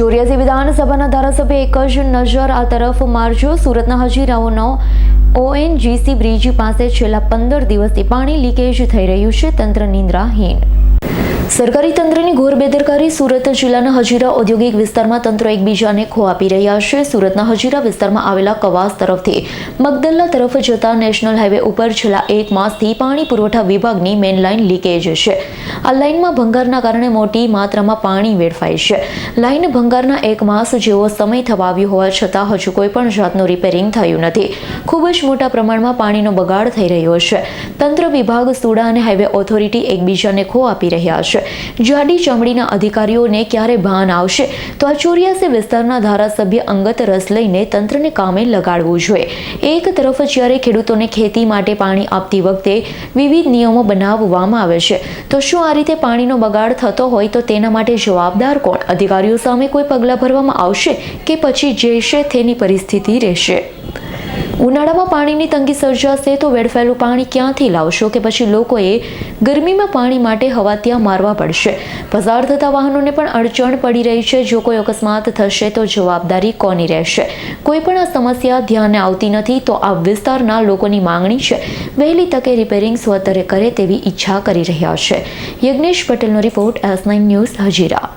ચોર્યાસી વિધાનસભાના ધારાસભ્ય એક જ નજર આ તરફ મારજો. સુરતના હજીરાઓનો ઓએનજીસી બ્રિજ પાસે છેલ્લા પંદર દિવસથી પાણી લીકેજ થઈ રહ્યું છે. તંત્ર નિંદ્રાહીન. સરકારી તંત્રની ઘોર બેદરકારી સુરત જિલ્લાના હજીરા ઔદ્યોગિક વિસ્તારમાં તંત્ર એકબીજાને ખો આપી રહ્યા છે. સુરતના હજીરા વિસ્તારમાં આવેલા કવાસ તરફથી મગદલ્લા તરફ જતા નેશનલ હાઈવે ઉપર છેલ્લા એક માસથી પાણી પુરવઠા વિભાગની મેઇન લાઇન લીકેજ છે. આ લાઇનમાં ભંગારના કારણે મોટી માત્રામાં પાણી વેડફાય છે. લાઇન ભંગારના એક માસ જેવો સમય થવા આવ્યો હોવા છતાં હજુ કોઈ પણ જાતનું રિપેરિંગ થયું નથી. ખૂબ જ મોટા પ્રમાણમાં પાણીનો બગાડ થઈ રહ્યો છે. તંત્ર વિભાગ, સુડા અને હાઈવે ઓથોરિટી એકબીજાને ખો આપી રહ્યા છે. જાડી ચામડીના અધિકારીઓને ક્યારે ભાન આવશે? તો આ ચોર્યાસી વિસ્તારના ધારાસભ્ય અંગત રસ લઈને તંત્રને કામે લગાડવું જોઈએ. એક તરફ જ્યારે ખેડૂતોને ખેતી માટે પાણી આપતી વખતે વિવિધ નિયમો બનાવવામાં આવે છે, તો શું આ રીતે પાણીનો બગાડ થતો હોય તો તેના માટે જવાબદાર કોણ? અધિકારીઓ સામે કોઈ પગલાં ભરવામાં આવશે કે પછી જે છે તેની પરિસ્થિતિ રહેશે? ઉનાળામાં પાણીની તંગી સર્જાશે તો વેડફેલું પાણી ક્યાંથી લાવશો કે પછી લોકોએ ગરમીમાં પાણી માટે હવા ત્યાં મારવા પડશે? પસાર થતા વાહનોને પણ અડચણ પડી રહી છે. જો કોઈ અકસ્માત થશે તો જવાબદારી કોની રહેશે? કોઈ પણ આ સમસ્યા ધ્યાને આવતી નથી તો આ વિસ્તારના લોકોની માંગણી છે. વહેલી તકે રિપેરિંગ સ્વતરે કરે તેવી ઈચ્છા કરી રહ્યા છે. યજ્ઞેશ પટેલનો report S nine news Hazira.